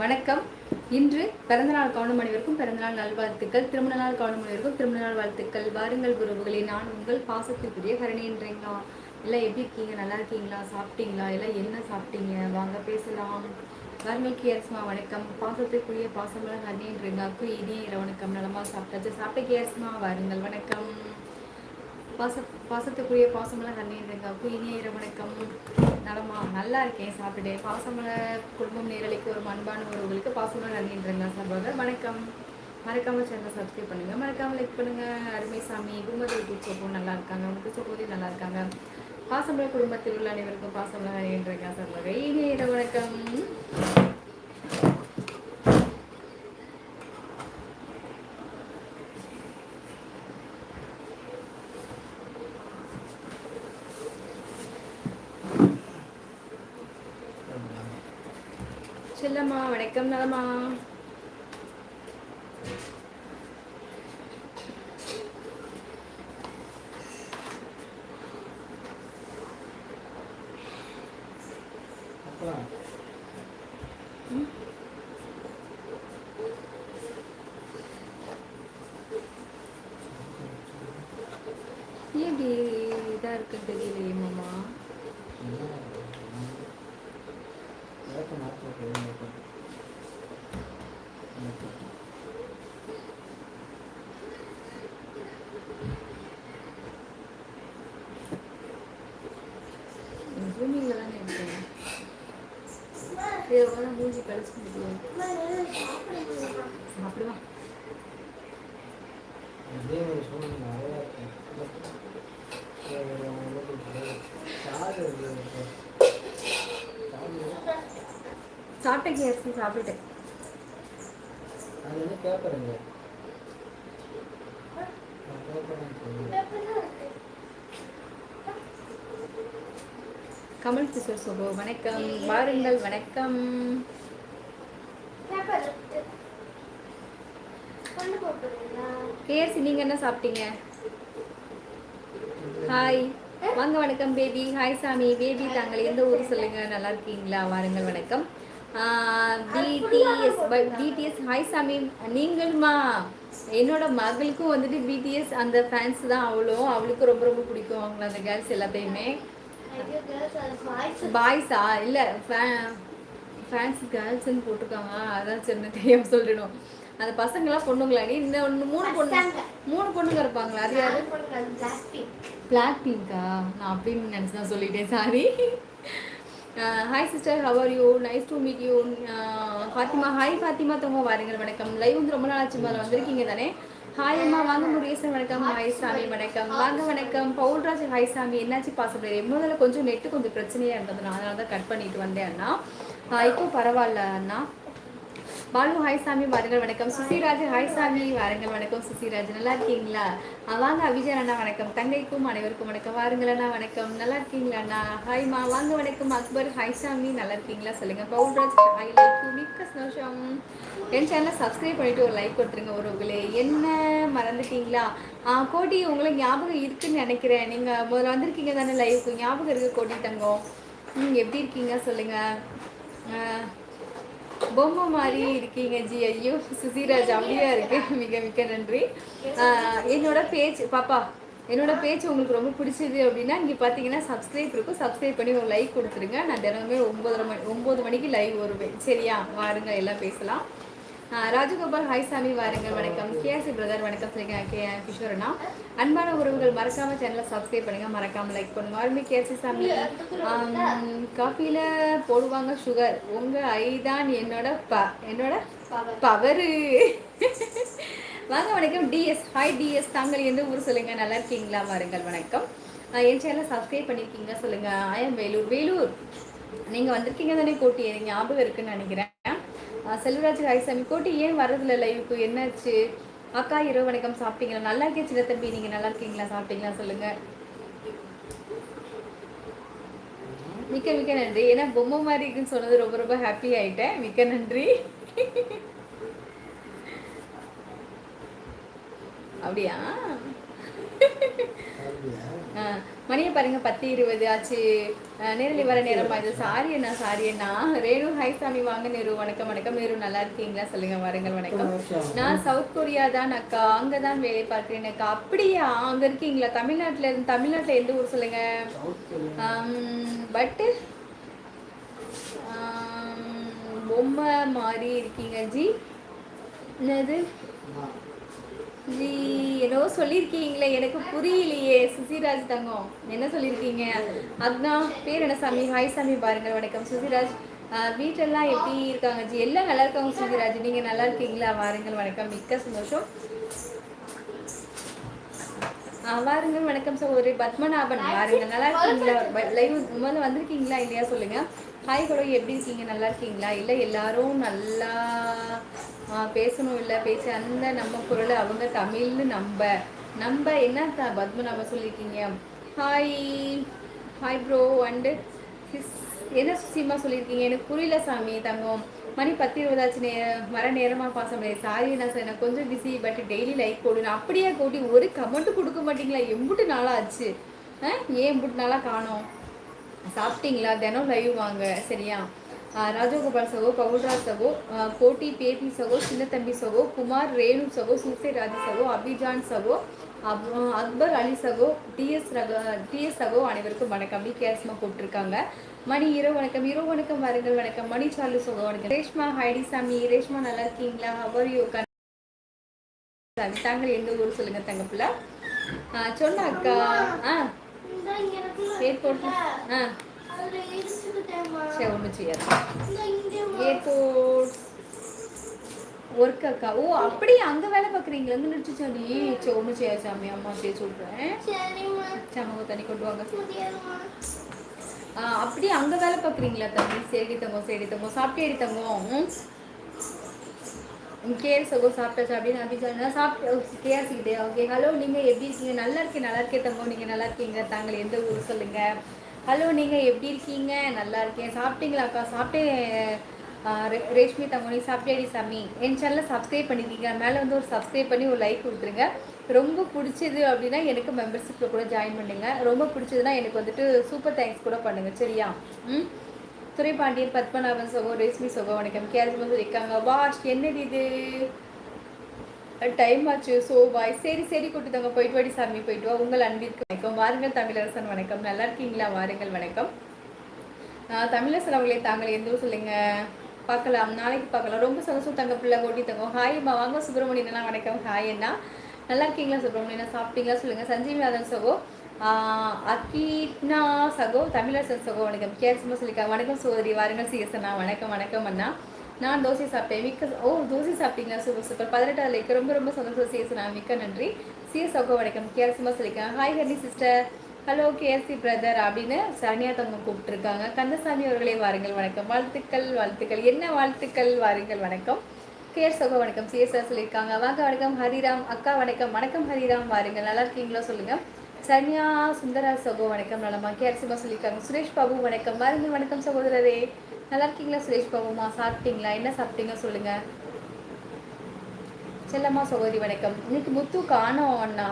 வணக்கம். இன்று பிறந்தநாள் காணும் அனைவருக்கும் பிறந்தநாள் நல்வாழ்த்துக்கள். திருமண நாள் காணும் அனைவருக்கும் திருமண நாள் வாழ்த்துக்கள். வாருங்கள் குருவுகளே நான் உங்கள் பாசத்துக்குரிய ஹரணின்றீங்களா எல்லாம் எப்படி இருக்கீங்க? நல்லா இருக்கீங்களா? சாப்பிட்டீங்களா? எல்லாம் என்ன சாப்பிட்டீங்க? வாங்க பேசலாம். வாருங்கள் கேர்ஸ்மா வணக்கம். பாசத்துக்குரிய பாசமலர் ஹரணின்றீங்களாக்கு இனிய இரவு வணக்கம். சாப்பிட்டாச்சு. சாப்பிட்ட கேஎஸ்மா வாருங்கள். வணக்கம். பாச பாசத்துக்குரிய பாசமலை ஹரணின்றீங்களாக்கு இனிய இரவணக்கம் வணக்கம் நலமா? நல்லா இருக்கேன் சாப்பிட்டேன் பாசமலை குடும்பம் நேரலைக்கு ஒரு மண்பான உறவுகளுக்கு பாசமலை நன்றின்றங்க சார்பாக வணக்கம். மறக்காம சேனலை சப்ஸ்கிரைப் பண்ணுங்க. மறக்காம லைக் பண்ணுங்க. அருமை சாமி. குடும்பத்தில் கூச்சப்போ நல்லா இருக்காங்க. அவங்க சப்போதி நல்லா இருக்காங்க. பாசமலை குடும்பத்தில் உள்ள அனைவருக்கும் பாசமலை நன்றின்றங்க சார்பாக இனிய இரவணக்கம் செல்லம்மா வணக்கம் நலமா அப்பா ஏன் இப்படி இதா இருக்குன்னு தெரியலையே மாமா விளக்க மாற்ற ஜூமிங்ல தானே இருக்கேன் இதை மூஞ்சி கழிச்சு முடியும் சாப்பிடுவான் அதே ஒரு சூழ்நிலை நிறையா இருக்கும் சாரு சாப்பிட்ட கேஎஃப்சி சாப்பிட்டுட்டேன். அது என்ன கேட்குறேங்க நான் கேட்குறேன்னு சொல்லுங்க தமிழ் கிஷோர் சுபு. வணக்கம். வாருங்கள். வணக்கம். கேசி நீங்க என்ன சாப்பிட்டீங்க? ஹாய் வாங்க வணக்கம் பேபி ஹாய் சாமி. பேபி தாங்கள் எந்த ஊர் சொல்லுங்க? நல்லா இருக்கீங்களா? வாருங்கள். வணக்கம். பிடிஎஸ் பிடிஎஸ் ஹாய் சாமி. நீங்களுமா? என்னோட மகளுக்கும் வந்துட்டு பிடிஎஸ் அந்த ஃபேன்ஸ் தான். அவளும் அவளுக்கும் ரொம்ப ரொம்ப பிடிக்கும். அவங்கள அந்த கேர்ள்ஸ் எல்லாத்தையுமே. பாய்ஸா? இல்லை ஃபேன்ஸ் கேர்ள்ஸ்னு போட்டிருக்காங்க. அதான் சின்ன தெரியாம சொல்லிடணும். அந்த பசங்களாம் நீ இந்த ஒன்று மூணு பொண்ணு மூணு பொண்ணுங்க இருப்பாங்களா? அது யாரு? பிளாக் பிங்கா நான் அப்படின்னு நினச்சி தான் சொல்லிட்டேன். Sorry hi sister how are you nice to meet you Fathima hi Fathima தங்க வாருங்க வணக்கம். லைவ் வந்து ரொம்ப நாள் ஆச்சு மேலே வந்திருக்கீங்க தானே? ஹாய் அம்மா. வாங்க முருகேசன் வணக்கம். ஹாய் சாமி வணக்கம். வாங்க வணக்கம். பவுல்ராஜ் ஹாய் சாமி. என்னாச்சு பாசிபிள் முதல்ல கொஞ்சம் நெட்டு கொஞ்சம் பிரச்சனையாக இருந்தது நான் அதனால தான் கட் பண்ணிட்டு வந்தேன் அண்ணா. இப்போ பரவாயில்ல அண்ணா. பாலு ஹாய் சாமி வாருங்கள் வணக்கம். சுசிராஜ் ஹாய் சாமி வாருங்கள் வணக்கம். சுசிராஜ் நல்லா இருக்கீங்களா? வாங்க அபிஜன் அண்ணா வணக்கம். தங்கைக்கும் அனைவருக்கும் வணக்கம். வாருங்கள் அண்ணா வணக்கம். நல்லா இருக்கீங்களா அண்ணா? ஹாய்மா வாங்க வணக்கம். அக்பர் ஹாய் சாமி நல்லா இருக்கீங்களா? சொல்லுங்க. பவுல்ராஜ் ஹாய் லைக் மிக்க சந்தோஷம். என் சேனலை சப்ஸ்கிரைப் பண்ணிட்டு ஒரு லைக் கொடுத்துருங்க உறவுகளே என்ன மறந்துட்டீங்களா? ஆ கோடி உங்களுக்கு ஞாபகம் இருக்குன்னு நினைக்கிறேன். நீங்க முதல்ல வந்திருக்கீங்க தானே லைவுக்கு ஞாபகம் இருக்கு கோடி தங்கம். ம் எப்படி இருக்கீங்க? சொல்லுங்க. பொம்மை மாதிரி இருக்கீங்க ஜி. ஐயோ சுசிராஜ் ஜாலியாக இருக்கு. மிக மிக நன்றி. என்னோட பேச்சு பாப்பா என்னோட பேச்சு உங்களுக்கு ரொம்ப பிடிச்சது அப்படின்னா இங்கே பார்த்தீங்கன்னா சப்ஸ்கிரைப் இருக்கும். சப்ஸ்கிரைப் பண்ணி ஒரு லைக் கொடுத்துருங்க. நான் தினமுமே ஒம்பதரை மணி ஒம்பது மணிக்கு லைவ் வருவேன். சரியா? வாருங்க எல்லாம் பேசலாம். ராஜகோபால் ஹாய் சாமி வாருங்கள். வணக்கம். கேசி பிரதர் வணக்கம். சொல்லிங்க கே கிஷோர்னா அன்பான உறவுகள் மறக்காம சேனலை சப்ஸ்கிரைப் பண்ணுங்க. மறக்காம லைக் பண்ணுங்க. அருமை கேசி சாமி காஃபியில் போடுவாங்க சுகர் உங்க ஐ தான் என்னோட ப என்னோட பவரு. வாங்க வணக்கம். டிஎஸ் ஹாய் டிஎஸ் தாங்கள் எந்த ஊர் சொல்லுங்க? நல்லா இருக்கீங்களா? வாருங்கள். வணக்கம். என் சேனலை சப்ஸ்கிரைப் பண்ணியிருக்கீங்க சொல்லுங்க. எம் வேலூர். வேலூர். நீங்கள் வந்திருக்கீங்க தானே கோட்டி ஞாபகம் இருக்குன்னு நினைக்கிறேன். செல்வராஜ் ஹாய்சாமி கோட்டி ஏன் வரதில்ல லைவுக்கு என்னாச்சு? அக்கா இரவு வணக்கம் சாப்பிட்டீங்களா? நல்லா இருக்கே சின்ன தம்பி நீங்க நல்லா இருக்கீங்களா? சாப்பிட்டீங்களா? சொல்லுங்க. மிக்க மிக்க நன்றி. ஏன்னா பொம்மை மாதிரி இருக்குன்னு சொன்னது ரொம்ப ரொம்ப ஹாப்பி ஆயிட்டேன். மிக்க நன்றி. அப்படியா? மணியை பாருங்க பத்து இருபது ஆச்சு. நேரில் வர நேரமா இது சாரி அண்ணா சாரி அண்ணா. ரேணு ஹாய் சாமி. வாங்க நேரு. வணக்கம் வணக்கம். நேரு நல்லா இருக்கீங்களா? சொல்லுங்க வாருங்கள் வணக்கம். நான் சவுத் கொரியா தான் அக்கா. அங்கே தான் வேலை பார்க்குறேன் அக்கா. அப்படியா? அங்கே இருக்கீங்களா? தமிழ்நாட்டில் இருந்து தமிழ்நாட்டில் எந்த ஊர் சொல்லுங்க? பட்டு? பொம்மை மாதிரி இருக்கீங்க ஜி. என்னது? ஜி என்னவோ சொல்லியிருக்கீங்களே எனக்கு புரியலையே சுசிராஜ் தங்கம். என்ன சொல்லியிருக்கீங்க? அதுதான் பேர் என்ன சாமி ஹாய் சாமி பாருங்கள் வணக்கம். சுசிராஜ் வீட்டெல்லாம் எப்படி இருக்காங்க? ஜி எல்லாம் நல்லா இருக்காங்க சுசிராஜ். நீங்கள் நல்லா இருக்கீங்களா? வாருங்கள் வணக்கம். மிக்க சந்தோஷம். வாருங்கள் வணக்கம் சகோதரி பத்மநாபன். வாருங்க நல்லா இருக்கீங்களா? லைவ் முதல்ல வந்திருக்கீங்களா? இல்லையா? சொல்லுங்க. ஹாய் கூட எப்படி இருக்கீங்க? நல்லா இருக்கீங்களா? இல்லை எல்லாரும் நல்லா பேசணும் இல்லை. பேச அந்த நம்ம குரலை அவங்க தமிழ்னு நம்ப நம்ப என்ன த- பத்மநாபன் சொல்லியிருக்கீங்க? ஹாய் ஹாய் ப்ரோ அண்டு என்ன சுசிமா சொல்லியிருக்கீங்க? எனக்கு புரியல சாமி தங்கம். மணி பத்து இருபதாச்சு நே வர நேரமாக பாசம். சாரி நான் சார் எனக்கு கொஞ்சம் பிஸி பட் டெய்லி லைக் போடுங்க அப்படியே கூட்டி ஒரு கமெண்ட்டு கொடுக்க மாட்டீங்களா. எம்புட்டு நாளாக ஆச்சு ஆ ஏன் எம்புட்டு நாளாக காணோம்? சாப்பிட்டீங்களா? தினம் லைவ் வாங்க. சரியா? ராஜகோபால் சகோ பவுல்ராஜ் சகோ போட்டி பேபி சகோ சின்னத்தம்பி சகோ குமார் ரேணு சகோ சூசை ராஜி சகோ அபிஜான் சகோ அப்- அக்பர் அலி சகோ டிஎஸ் ரக டிஎஸ் சகோ அனைவருக்கும் வணக்கம். அப்படி கேஸ்மா போட்டிருக்காங்க. மணி இரவு வணக்கம். இரவு வணக்கம் வாருங்கள். வணக்கம். மணி சார்லு சகோ வணக்கம். ரேஷ்மா ஹைடி சாமி. ரேஷ்மா நல்லா இருக்கீங்களா? அவர் யூ தாங்கள் எந்த ஊர் சொல்லுங்க தங்கப்புல ஆ சொன்ன அக்கா. ஆ ஏர்போர்ட் ஆ. சரி ஒன்றும் செய்யாது. ஏர்போர்ட் ஒர்க் அக்கா. ஓ அப்படி அங்க வேலை பார்க்குறீங்களா வந்து நிறுத்திச்சாடி சரி ஒன்றும் செய்யாது சாமி. அம்மா அப்படியே சொல்கிறேன் சமூக தண்ணி கொண்டு வாங்க. அப்படி அங்க வேலை பார்க்குறீங்களா தம்பி? சரி தங்கம் சரி தங்கம் சாப்பிட்டே தங்கம். கேர் சகோ சாப்பிட்டாச்சு அப்படின்னு அபிஜான் சாப்பிட்டு கேஆர்சிக்கிட்டே ஓகே ஹலோ நீங்கள் எப்படி இருக்கீங்க? நல்லா இருக்கேன் நல்லா இருக்கே தம்போ நீங்கள் நல்லா இருக்கீங்க? தாங்கள் எந்த ஊர் சொல்லுங்க? ஹலோ நீங்கள் எப்படி இருக்கீங்க? நல்லா இருக்கேன். சாப்பிட்டீங்களாக்கா சாப்பிட்டேன் ரே- ரேஷ்மி தங்கோனி நீ சாப்பிட்டேடி சாமி? என் சேனலை சப்ஸ்கிரைப் பண்ணிருக்கீங்க. மேலே வந்து ஒரு சப்ஸ்கிரைப் பண்ணி ஒரு லைக் கொடுத்துருங்க. ரொம்ப பிடிச்சது அப்படின்னா எனக்கு மெம்பர்ஷிப்பில் கூட ஜாயின் பண்ணுங்க. ரொம்ப பிடிச்சதுன்னா எனக்கு வந்துட்டு சூப்பர் தேங்க்ஸ் கூட பண்ணுங்கள் சரியா? ம்? துரைபாண்டியன் பத்மநாபன் சகோ ரேஷ்மி சகோ வணக்கம். கேரளம் இருக்காங்க. வாஷ் என்னது இது? டைம் ஆச்சு. ஸோ பாய் சரி சரி கூட்டுதாங்க போயிட்டு வாடி சாமி போயிட்டு வா. உங்கள் அன்பிற்கு வணக்கம். வாருங்கள் தமிழரசன் வணக்கம். நல்லா இருக்கீங்களா? வாருங்கள் வணக்கம். ஆஹ் தமிழரசன் அவங்களே தாங்கள் எந்த ஊர் சொல்லுங்க? பார்க்கலாம். நாளைக்கு பார்க்கலாம். ரொம்ப சந்தோஷம் தங்க பிள்ளை கொட்டி ஹாய் ஹாய்மா வாங்க சுப்பிரமணியனா வணக்கம். ஹாய் அண்ணா. நல்லா இருக்கீங்களா சுப்பிரமணியனா சாப்பிட்டீங்களா? சொல்லுங்க. சஞ்சீவ் யாதவ் சகோ. அக்கீட்னா சகோ தமிழரசன் சகோ வணக்கம். கேர்ஸ்மா சொல்லியிருக்காங்க வணக்கம் சோதரி வாருங்கள் சிஎஸ்அண்ணா வணக்கம் வணக்கம் அண்ணா. நான் தோசை சாப்பிட்டேன். மிக்க ஓ தோசை சாப்பிட்டீங்களா? Super super. பதினெட்டாவது லைக் ரொம்ப ரொம்ப சந்தோஷம் சிஎஸ்அண்ணா மிக்க நன்றி. சிஎஸ் சகோ வணக்கம். கேர்ஸ்மா சொல்லியிருக்காங்க ஹாய் ஹர்னி சிஸ்டர் ஹலோ கேஎஸ்சி பிரதர் அப்படின்னு சரண்யா தங்கம் கூப்பிட்டுருக்காங்க. கந்தசாமி அவர்களே வாருங்கள். வணக்கம். வாழ்த்துக்கள் வாழ்த்துக்கள். என்ன வாழ்த்துக்கள்? வாருங்கள். வணக்கம். கேர் சகோ வணக்கம். சிஎஸ்ஆர் சொல்லியிருக்காங்க வாங்க வணக்கம். ஹரிராம். அக்கா வணக்கம். வணக்கம் ஹரிராம். வாருங்கள். நல்லா இருக்கீங்களா? சொல்லுங்கள் சன்யா சுந்தரா சகோ வணக்கம். நலமா கேஆர் சிமா சொல்லியிருக்காங்க. சுரேஷ் பாபு வணக்கம். மருந்து வணக்கம் சகோதரரே. நல்லா இருக்கீங்களா சுரேஷ் பாபுமா? சாப்பிட்டீங்களா? என்ன சாப்பிட்டீங்க சொல்லுங்க. செல்லம்மா சகோதரி வணக்கம். இன்னைக்கு முத்து காணோம் அண்ணா.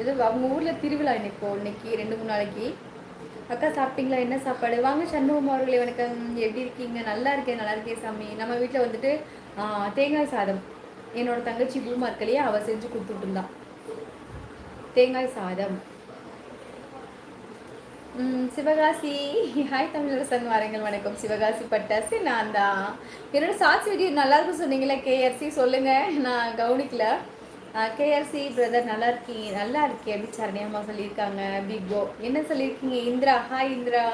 ஏதோ அவங்க ஊரில் திருவிழா இன்னைக்கு இன்னைக்கு ரெண்டு மூணு நாளைக்கு. அக்கா சாப்பிட்டீங்களா? என்ன சாப்பாடு? வாங்க சண்முகம் அவர்களே வணக்கம். எப்படி இருக்கீங்க? நல்லா இருக்கேன் நல்லா இருக்கேன் சாமி. நம்ம வீட்டில் வந்துட்டு தேங்காய் சாதம். என்னோட தங்கச்சி பூமா இருக்கலையே அவள் செஞ்சு கொடுத்துட்டு இருந்தான் தேங்காய் சாதம். சிவகாசி. ஹாய் தமிழரசன் வாருங்கள் வணக்கம். சிவகாசி பட்டாசு நான் தான். என்னோட ஷார்ட்ஸ் வீடியோ நல்லாயிருக்கும் சொன்னீங்களே கேஆர்சி சொல்லுங்கள் நான் கவனிக்கல. கேஆர்சி பிரதர் நல்லா இருக்கீங்க. நல்லா இருக்கே அப்படி சரணியம்மா சொல்லியிருக்காங்க. பிக் என்ன சொல்லியிருக்கீங்க இந்திரா? ஹாய் இந்திரா.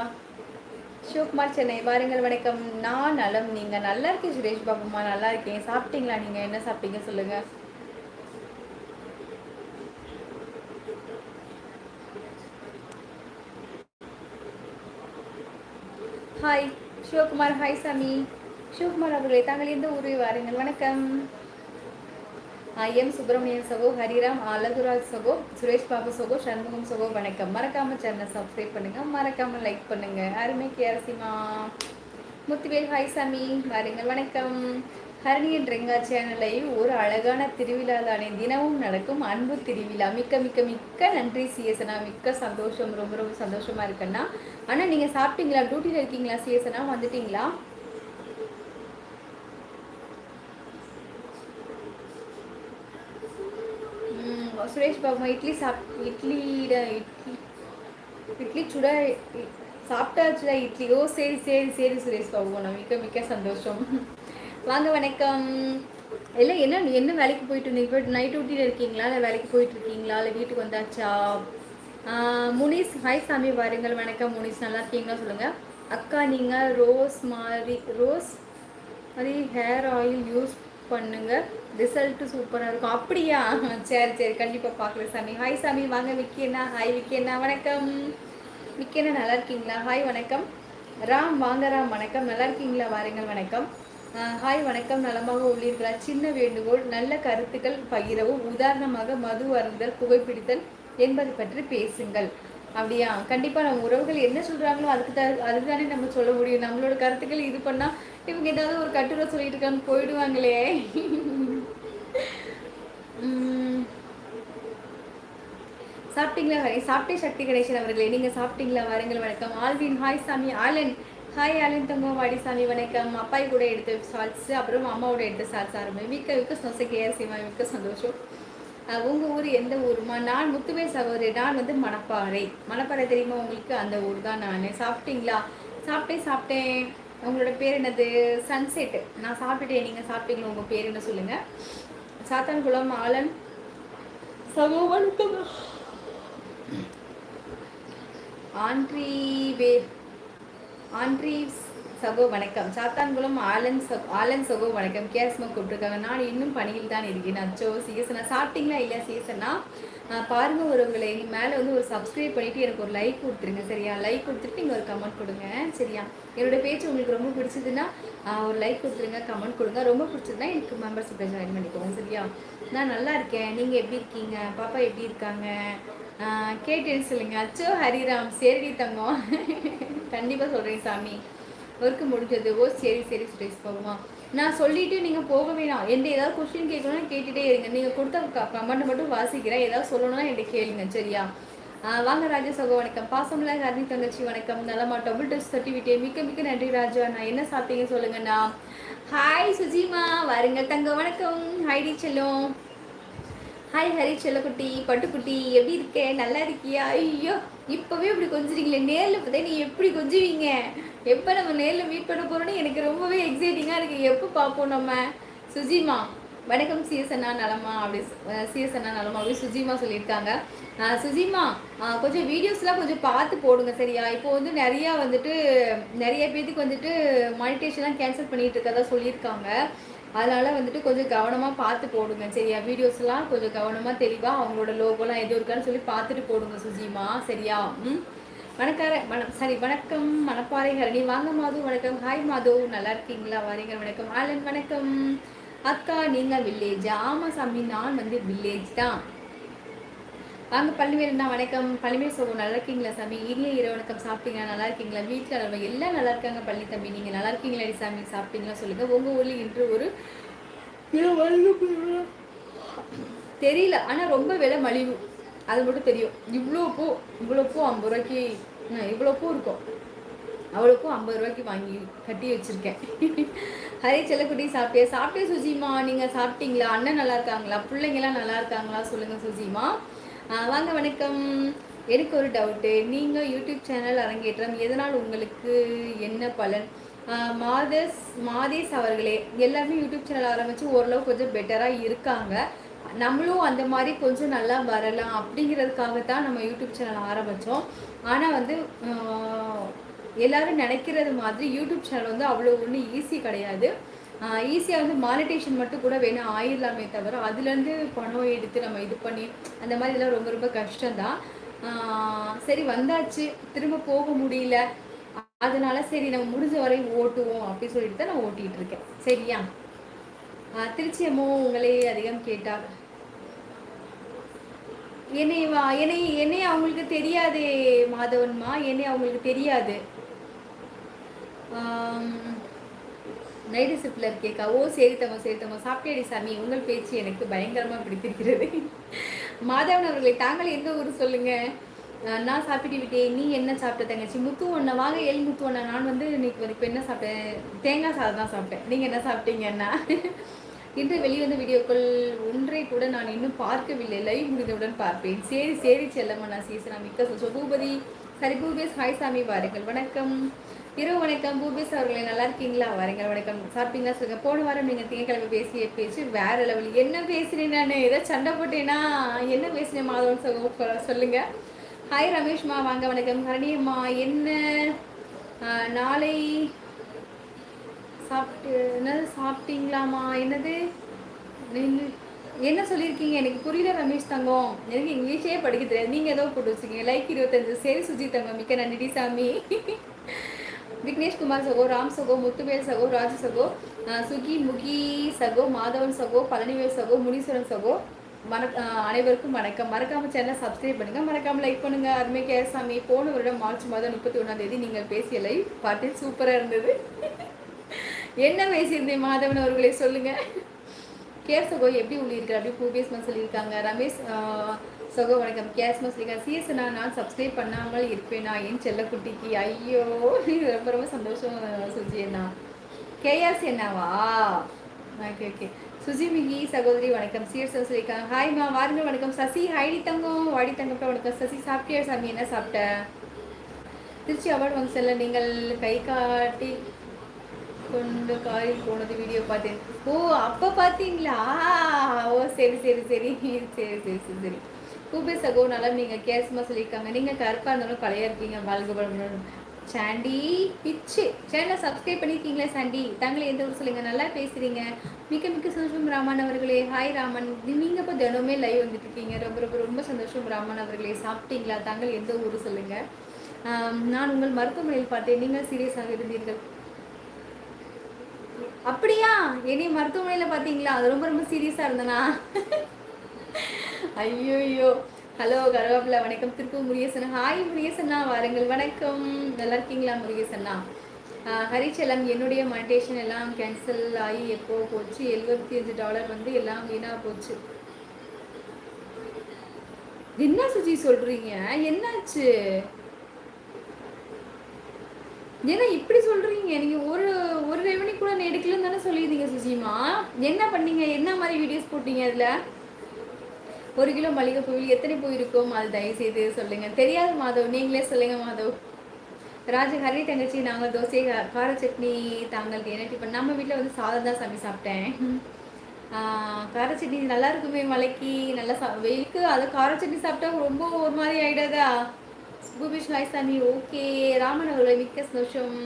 சிவகுமார் சென்னை வாருங்கள் வணக்கம். நான் நலம். நீங்கள் நல்லா இருக்கேன் சுரேஷ் பாபுமா நல்லா இருக்கேன் சாப்பிட்டீங்களா நீங்கள் என்ன சாப்பிட்டீங்க சொல்லுங்கள் ஹாய் சிவகுமார் ஹாய் சாமி சிவகுமார் அவர்களே தாங்கள் எந்த ஊரை வாருங்கள்? வணக்கம். ஐ எம் சுப்பிரமணியன் சகோ ஹரிராம் அழகுராஜ் சகோ சுரேஷ் பாபு சகோ சண்முகம் சகோ வணக்கம். மறக்காம சேனலை சப்ஸ்கிரைப் பண்ணுங்க. மறக்காம லைக் பண்ணுங்க. அருமை கேரசிமா முத்துவேல் ஹாய் சாமி வாருங்கள். வணக்கம். ஹரணியின் ரெங்கா சேனலையும் ஒரு அழகான திருவிழா தானே. தினமும் நடக்கும் அன்பு திருவிழா. மிக்க மிக்க மிக்க நன்றி சிஎஸ்னா மிக்க சந்தோஷம். ரொம்ப ரொம்ப சந்தோஷமா இருக்கேன்னா ஆனா நீங்க சாப்பிட்டீங்களா? டியூட்டியில் இருக்கீங்களா? சிஎஸ்னா வந்துட்டீங்களா? சுரேஷ் பாபு இட்லி சாப் இட்லி இட்லி இட்லி சுட சாப்பிட்டாச்சுடா இட்லி. ஓ சரி சரி சரி சுரேஷ் பாபு. நான் மிக்க மிக்க சந்தோஷம். வாங்க வணக்கம். இல்லை என்ன என்ன வேலைக்கு போயிட்டு இருந்தீங்க? இப்போ நைட் டியூட்டியில் இருக்கீங்களா? இல்லை வேலைக்கு போயிட்டு இருக்கீங்களா? இல்லை வீட்டுக்கு வந்தாச்சா? முனிஸ் ஹாய் சாமி வாருங்கள். வணக்கம் முனிஸ். நல்லா இருக்கீங்களா? சொல்லுங்கள் அக்கா நீங்கள் ரோஸ் மாதிரி ரோஸ் மாதிரி ஹேர் ஆயில் யூஸ் பண்ணுங்க. ரிசல்ட்டு சூப்பராக இருக்கும். அப்படியா? சரி சரி. கண்டிப்பாக பார்க்குறேன் சாமி. ஹாய் சாமி. வாங்க விக்கி ஹாய் விக்கி வணக்கம். விக்கி நல்லா இருக்கீங்களா? ஹாய் வணக்கம். ராம் வாங்க ராம். வணக்கம். நல்லா இருக்கீங்களா? வாருங்கள். வணக்கம். ஹாய் வணக்கம். நலமாக உள்ளீர்களா? சின்ன வேண்டுகோள் நல்ல கருத்துக்கள் பகிரவும் உதாரணமாக மது அருந்தல் புகைப்பிடித்தல் என்பது பற்றி பேசுங்கள். அப்படியா? கண்டிப்பா நம்ம உறவுகள் என்ன சொல்றாங்களோ அதுக்கு த அதுதானே நம்ம சொல்ல முடியும். நம்மளோட கருத்துக்கள் இது பண்ணா இவங்க ஏதாவது ஒரு கட்டுரை சொல்லிட்டு இருக்காங்க போயிடுவாங்களே. உம் சாப்பிட்டீங்களா ஹரி? சாப்பிட்டே சக்தி கணேசன் அவர்களே நீங்க சாப்பிட்டீங்களா? வாருங்கள் வணக்கம். ஆல்வின் ஹாய் சாமி ஆலன். ஹாய் அலின் தங்கம் வாடிசாமி வணக்கம். அப்பாய் கூட எடுத்த ஷார்ட்ஸ் அப்புறம் அம்மாவோட எடுத்த ஷார்ட்ஸ் ஆரம்பி. மிக்க மிக்க சொசை கேஆர்சிமா மிக்க சந்தோஷம். உங்கள் ஊர் எந்த ஊருமா நான் முத்துவே சகோதரி நான் வந்து மணப்பாறை. மணப்பாறை தெரியுமா உங்களுக்கு? அந்த ஊர் தான் நான். சாப்பிட்டீங்களா? சாப்பிட்டேன் சாப்பிட்டேன். உங்களோட பேர் என்னது? சன்செட் நான் சாப்பிட்டுட்டேன். நீங்கள் சாப்பிட்டீங்களா? உங்கள் பேர் என்ன சொல்லுங்கள் சாத்தான்குளம் ஆலன். சகோ வணக்கம். ஆண்ட்ரி வே ஆண்ட்ரி சகோ வணக்கம். சாத்தான்குளம் ஆலன் சகோ ஆலன் சகோ வணக்கம். கேஸ்மா கூப்பிட்டுருக்காங்க. நான் இன்னும் பணியில் தான் இருக்கேன். அச்சோ சீசனா சாப்பிட்டீங்களா இல்லையா சீசனா பாருங்க ஒருவங்களை மேலே வந்து ஒரு சப்ஸ்கிரைப் பண்ணிவிட்டு எனக்கு ஒரு லைக் கொடுத்துருங்க. சரியா? லைக் கொடுத்துட்டு நீங்கள் ஒரு கமெண்ட் கொடுங்க. சரியா? என்னோட பேச்சு உங்களுக்கு ரொம்ப பிடிச்சதுன்னா ஒரு லைக் கொடுத்துருங்க கமெண்ட் கொடுங்க. ரொம்ப பிடிச்சதுன்னா எனக்கு மெம்பர்ஷிப்பில் ஜாயின் பண்ணிக்கோங்க. சரியா? நான் நல்லா இருக்கேன். நீங்கள் எப்படி இருக்கீங்க? பாப்பா எப்படி இருக்காங்க? கேட்டேன்னு சொல்லுங்கள் அச்சோ ஹரிராம் சரிடி தங்கம். கண்டிப்பாக சொல்கிறேன் சாமி. ஒர்க்கு முடிஞ்சது ஓ சரி சரி சுரேஷ் போகுமா நான் சொல்லிவிட்டு நீங்கள் போக வேணாம். எந்த ஏதாவது கொஸ்டின் கேட்கணும்னா கேட்டுகிட்டே இருங்க. நீங்கள் கொடுத்த கமெண்ட் மட்டும் வாசிக்கிறேன். ஏதாவது சொல்லணும்னா என்கிட்ட கேளுங்க சரியா? வாங்க ராஜா சகோ வணக்கம். பாசம்ல ஹரணி தங்கச்சி வணக்கம். நல்லமா டபுள் டெஸ்ட் தட்டி விட்டேன் மிக்க மிக்க நன்றி ராஜா. நான் என்ன சாப்பிட்டீங்க சொல்லுங்கண்ணா. ஹாய் சுஜிமா. வாருங்க தங்க வணக்கம். ஹைடி செல்லும் ஹாய் ஹரி செல்லக்குட்டி பட்டுக்குட்டி எப்படி இருக்க? நல்லா இருக்கியா? ஐயோ இப்போவே இப்படி கொஞ்சிறீங்களே நேரில் பார்த்தா நீ எப்படி கொஞ்சுவீங்க? எப்போ நம்ம நேரில் மீட் பண்ண போகிறோன்னு எனக்கு ரொம்பவே எக்ஸைட்டிங்காக இருக்குது எப்போ பார்ப்போம் நம்ம? சுஜிமா. வணக்கம் சிஎஸ்அண்ணா நலமா? அப்படி சிஎஸ்அண்ணா நலமா? அப்படி சுஜிமா சொல்லியிருக்காங்க. சுஜிமா கொஞ்சம் வீடியோஸ்லாம் கொஞ்சம் பார்த்து போடுங்க சரியா? இப்போ வந்து நிறையா வந்துட்டு நிறைய பேத்துக்கு வந்துட்டு மானிட்டேஷன்லாம் கேன்சல் பண்ணிகிட்டு இருக்கதா சொல்லியிருக்காங்க. அதனால வந்துட்டு கொஞ்சம் கவனமாக பார்த்து போடுங்க சரியா? வீடியோஸ்லாம் கொஞ்சம் கவனமாக தெளிவாக அவங்களோட லோகோலாம் எது இருக்கான்னு சொல்லி பார்த்துட்டு போடுங்க சுஜிமா. சரியா? ம். வணக்கார வணக்கம் சாரி வணக்கம் மணப்பாறை ஹரணி வாங்க மாது. வணக்கம். ஹாய் மாது. நல்லா இருக்கீங்களா? வரீங்க. வணக்கம். ஆலன் வணக்கம். அக்கா நீங்கள் வில்லேஜ் ஆமாம் சாமி. நான் வந்து வில்லேஜ் தான். வாங்க பள்ளிவேலுண்ணா வணக்கம். பள்ளிமே சோகம் நல்லா இருக்கீங்களா சாமி? இனிய இரவு வணக்கம். சாப்பிட்டீங்களா? நல்லா இருக்கீங்களா? வீட்டில் நல்லா எல்லாம் நல்லா இருக்காங்க பள்ளி தம்பி. நீங்கள் நல்லா இருக்கீங்களா சாமி? சாப்பிட்டீங்களா சொல்லுங்க. உங்கள் ஊரில் இன்று ஒரு தெரியல. ஆனால் ரொம்ப விலை மலிவு. அது மட்டும் தெரியும். இவ்வளோ பூ இவ்வளோ பூ ஐம்பது ரூபாய்க்கு இவ்வளோ பூ இருக்கும். அவ்வளோக்கும் ஐம்பது ரூபாய்க்கு வாங்கி கட்டி வச்சிருக்கேன். ஹரி செல்லக்குட்டி சாப்பிட்டே சாப்பிட்டே சுஜிமா. நீங்கள் சாப்பிட்டீங்களா? அண்ணன் நல்லா இருக்காங்களா? பிள்ளைங்களாம் நல்லா இருக்காங்களா? சொல்லுங்கள் சுஜிமா. வாங்க வணக்கம். எனக்கு ஒரு டவுட்டு நீங்கள் யூடியூப் சேனல் அரங்கேற்றம் எதனால் உங்களுக்கு என்ன பலன்? மாதஸ் மாதேஸ் அவர்களே எல்லாருமே யூடியூப் சேனல் ஆரம்பித்து ஓரளவு கொஞ்சம் பெட்டராக இருக்காங்க. நம்மளும் அந்த மாதிரி கொஞ்சம் நல்லா வரலாம் அப்படிங்கிறதுக்காக தான் நம்ம யூடியூப் சேனல் ஆரம்பித்தோம் ஆனால் வந்து ஆஹ், எல்லாரும் நினைக்கிறது மாதிரி யூடியூப் சேனல் வந்து அவ்வளோ ஒன்றும் ஈஸி கிடையாது. ஈஸியாக வந்து மானிட்டேஷன் மட்டும் கூட வேணும் ஆயிடலாமே தவிர அதுலேருந்து பணம் எடுத்து நம்ம இது பண்ணி அந்த மாதிரிலாம் ரொம்ப ரொம்ப கஷ்டம்தான். ஆஹ், சரி வந்தாச்சு. திரும்ப போக முடியல. அதனால சரி நம்ம முடிஞ்ச வரையும் ஓட்டுவோம் அப்படின்னு சொல்லிட்டு தான் நான் ஓட்டிகிட்டு இருக்கேன். சரியா? ஆஹ், திருச்சி அம்மோ உங்களே அதிகம் கேட்டார். என்னை வா என்னை என்னை அவங்களுக்கு தெரியாதே மாதவன்மா. என்னை அவங்களுக்கு தெரியாது. ஆம், நைட்டு கேக்கா இருக்கேக்கா. ஓ சரி தங்க சரி தங்க சாப்பிட்டேடி சாமி? உங்கள் பேச்சு எனக்கு பயங்கரமாக பிடித்திருக்கிறது. மாதவன் அவர்களை தாங்கள் எந்த ஊர் சொல்லுங்க? நான் சாப்பிட்டு விட்டேன். நீ என்ன சாப்பிட்ட தங்கச்சி? முத்து ஒண்ணா வாங்க எல் முத்து ஒண்ணா. நான் வந்து இன்னைக்கு ஒரு இப்போ என்ன சாப்பிட்டேன்? தேங்காய் சாதம் தான் சாப்பிட்டேன். நீங்கள் என்ன சாப்பிட்டீங்கன்னா இன்று வெளிவந்த வீடியோக்கள் ஒன்றை கூட நான் இன்னும் பார்க்கவில்லை. லைவ் முடிந்தவுடன் பார்ப்பேன். சரி சரி செல்லம்மா நான் சீசனா மிக்க சொல் பூபதி சரி பூபேஸ் ஹாய் சாமி வாருங்கள். வணக்கம். இரவு வணக்கம் பூபேஸ் அவர்களே நல்லா இருக்கீங்களா? வரீங்க வணக்கம். சாப்பிட்டீங்களா சொல்லுங்க போன வாரம் நீங்கள் திங்கக்கிழமை பேசிய பேச்சு வேற லெவல். என்ன பேசுறேன் நான்? ஏதோ சண்டை போட்டேனா? என்ன பேசுனேன் மாதவன் சொல்ல சொல்லுங்க. ஹாய் ரமேஷ்மா வாங்க வணக்கம். கரணியம்மா என்ன? நாளை சாப்பிட்டு என்னது சாப்பிட்டீங்களாம்மா? என்னது? என்ன சொல்லியிருக்கீங்க? எனக்கு புரியல ரமேஷ் தங்கம். எனக்கு இங்கிலீஷே படிக்க தெரியாது. நீங்கள் ஏதோ போட்டு வச்சுக்கீங்க லைக் இருபத்தஞ்சு. சரி சுஜி தங்கம். மிக்க நன்றி சாமி. விக்னேஷ் குமார் சகோ ராம் சகோ முத்துவேல் சகோ ராஜு சகோ சுகி முகி சகோ மாதவன் சகோ பழனிவேல் சகோ முனீஸ்வரன் சகோ மறக் அனைவருக்கும் வணக்கம். மறக்காம சேனலை சப்ஸ்கிரைப் பண்ணுங்க. மறக்காம லைக் பண்ணுங்க. அருமை கேசாமி போன வருடம் மார்ச் மாதம் முப்பத்தி ஒன்றாம் தேதி நீங்கள் பேசிய லைவ் பார்த்து சூப்பராக இருந்தது. என்ன பேசியிருந்தேன் மாதவன் அவர்களே சொல்லுங்க. கேர் சகோ எப்படி உள்ளிருக்கு அப்படி பூபேஸ்மா சொல்லியிருக்காங்க. ரமேஷ் சகோ வணக்கம். கேஸ்மா சொல்லியிருக்காங்க சிஎஸ்னா நான் சப்ஸ்கிரைப் பண்ணாமல் இருப்பேனா? என் செல்லக்குட்டிக்கு. ஐயோ ரொம்ப ரொம்ப சந்தோஷம் சுஜி அண்ணா. கேஆர்சி என்னவா ஓகே ஓகே சுஜி மிகி சகோதரி வணக்கம். சிஎஸ் சொல்லியிருக்காங்க ஹாய்மா வாருங்க வணக்கம். சசி ஹைடி தங்கம். வாடி தங்கப்பா வணக்கம். சசி சாப்பிட்டியா சாமி? என்ன சாப்பிட்ட? திருச்சி அவார்டு ஃபங்க்ஷன்ல நீங்கள் கை காட்டி கொண்டு காரில் போனது வீடியோ பார்த்தேன். ஓ அப்போ பார்த்தீங்களா? ஓ சரி சரி சரி. சரி சரி சரி சரி. கூபே சகோ நல்லா நீங்கள் கேஸ்மா சொல்லியிருக்காங்க. நீங்கள் கருப்பாக இருந்தாலும் கலையாக இருக்கீங்க வாழ்க வளமுடன். சாண்டி பிச்சு. சேனலை சப்ஸ்கிரைப் பண்ணியிருக்கீங்களா சாண்டி? தங்களை எந்த ஊர் சொல்லுங்க? நல்லா பேசுறீங்க. மிக்க மிக்க சந்தோஷம் ராமன் அவர்களே. ஹாய் ராமன். நீங்கள் இப்போ தினமே லைவ் வந்துட்டு இருக்கீங்க. ரொம்ப ரொம்ப ரொம்ப சந்தோஷம் ராமன் அவர்களே. சாப்பிட்டீங்களா? தங்கள் எந்த ஊர் சொல்லுங்க. நான் உங்கள் மருத்துவமனையில் பார்த்தேன். நீங்கள் சீரியஸாக இருந்தீர்கள். அப்படியா? என்னை மருத்துவமனையில் பார்த்தீங்களா? அது ரொம்ப ரொம்ப சீரியஸாக இருந்தனா? ஐயோயோ. ஹலோ கருவேப்பிலை வணக்கம். திருப்பூர் முருகேசன். ஹாய் முருகேசன்னா வாருங்கள். வணக்கம். நல்லா இருக்கீங்களா முருகேசன்னா? ஆஹ் ஹரிச்சலம் என்னுடைய மெடிடேஷன் எல்லாம் கேன்சல் ஆகி எப்போ போச்சு? எழுபத்தி அஞ்சு டாலர் வந்து எல்லாம் வீணாக போச்சு. என்ன சுஜி சொல்கிறீங்க என்னாச்சு? ஏன்னா இப்படி சொல்றீங்க? நீங்க ஒரு ஒரு ரெவனி கூட நான் எடுக்கலன்னு தானே சொல்லியிருந்தீங்க சுஜிமா என்ன பண்ணீங்க? என்ன மாதிரி வீடியோஸ் போட்டீங்க அதுல? ஒரு கிலோ மளிகை பூவில் எத்தனை பூ இருக்கும் அது தயவு செய்து சொல்லுங்க. தெரியாது மாதவ். நீங்களே சொல்லுங்க மாதவ். ராஜ ஹரி தங்கச்சி நாங்கள் தோசை கா- கார சட்னி தாங்கள் என்ன இப்போ நம்ம வீட்டில் வந்து சாதம் தான் சமைச்சு சாப்பிட்டேன். கார சட்னி நல்லா இருக்குமே மலைக்கு. நல்லா சா வெயிலுக்கு. அது கார சட்னி சாப்பிட்டா ரொம்ப ஒரு மாதிரி ஆகிடாதா பூபேஷ் சாமி ஓகே. ராமன் மிக்க சந்தோஷம்.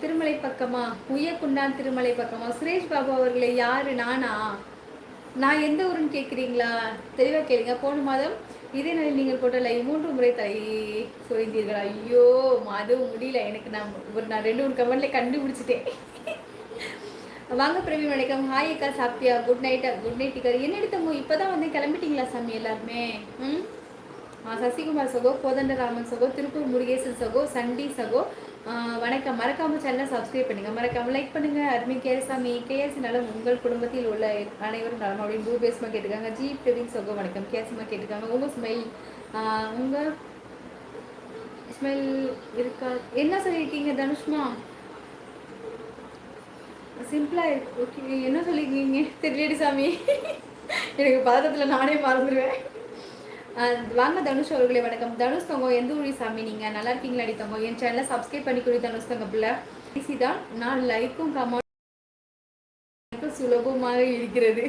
திருமலை பக்கமா? உயக்குண்டான் திருமலை பக்கமா? சுரேஷ் பாபு அவர்களை யாரு? நானா? நான் எந்த ஊருன்னு கேட்குறீங்களா தெளிவாக கேளுங்க. போன மாதம் இதே நாளில் நீங்கள் போட்ட லைவ் மூன்று முறை தலை சொரிந்தீர்கள். ஐயோ அதுவும் முடியல. எனக்கு நான் ஒரு நான் ரெண்டு மூணு கமெண்ட்ல கண்டுபிடிச்சிட்டேன். வாங்க பிரவீன் வணக்கம். ஹாய் அக்கா சாப்பிட்டியா? குட் நைட் குட் நைட் டிக்கர் என்ன எடுத்தமோ இப்போதான் வந்து கிளம்பிட்டீங்களா சாமி எல்லாருமே? ம்? சசிகுமார் சகோ கோதண்டராமன் சகோ திருப்பூர் முருகேசன் சகோ சண்டி சகோ வணக்கம். மறக்காம சேனலை சப்ஸ்கிரைப் பண்ணுங்க. மறக்காம லைக் பண்ணுங்க. அருமை கேரசாமி கேஎஸ்சி நலம் உங்கள் குடும்பத்தில் உள்ள அனைவரும் நலம் அப்படின்னு பூபேஸ்மா கேட்டுக்காங்க. ஜி பிரவீன் சகோ வணக்கம். கேஎஸ்மா கேட்டுக்காங்க. உங்க ஸ்மைல் உங்க ஸ்மெல் இருக்கா? என்ன சொல்லியிருக்கீங்க தனுஷ்மா? சிம்பிளா இருக்கு. ஓகே என்ன சொல்லியிருக்கீங்க? தெரியலடி சாமி. எனக்கு பதட்டத்தில் நானே மறந்துடுவேன் வாங்க தனுஷ் அவர்களே வணக்கம். தனுஷ் தங்கம் எந்த ஊரி சாமி நீங்கள் நல்லா இருக்கீங்களா அடி தங்கம் என் சேனலை சப்ஸ்கிரைப் பண்ணிக்கொடி தனுஷ் தங்க பிள்ளை. ஈஸி தான் நான் லைக்கும் கமெண்ட் சுலபமாக இருக்கிறது.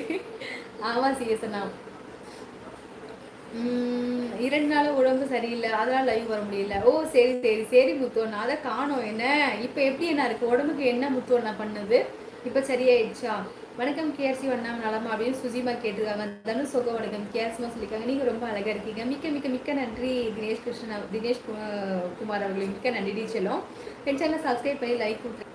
ஆமா சிஎஸ்னா இரண்டு நாள் உடம்பு சரியில்லை. அதெல்லாம் லைவ் வர முடியல. ஓ சரி சரி சரி முத்துவண்ணா. அதை காணோம். என்ன? இப்போ எப்படி என்ன இருக்குது உடம்புக்கு என்ன முத்துவண்ணா பண்ணுது? இப்போ சரியாயிடுச்சா? வணக்கம் கேஆர்சி வண்ணாம் நலமா? அப்படின்னு சுஜிமா கேட்டிருக்காங்க. தனு சோகோ வணக்கம். கேஆர்சிமா சொல்லியிருக்காங்க. நீங்க ரொம்ப அழகா இருக்கீங்க. மிக்க மிக்க மிக்க நன்றி தினேஷ் கிருஷ்ணன் தினேஷ் குமார் அவர்களுக்கு மிக்க நன்றி டீச்சலும் என் சேனலை சப்ஸ்கிரைப் பண்ணி லைக் கொடுத்து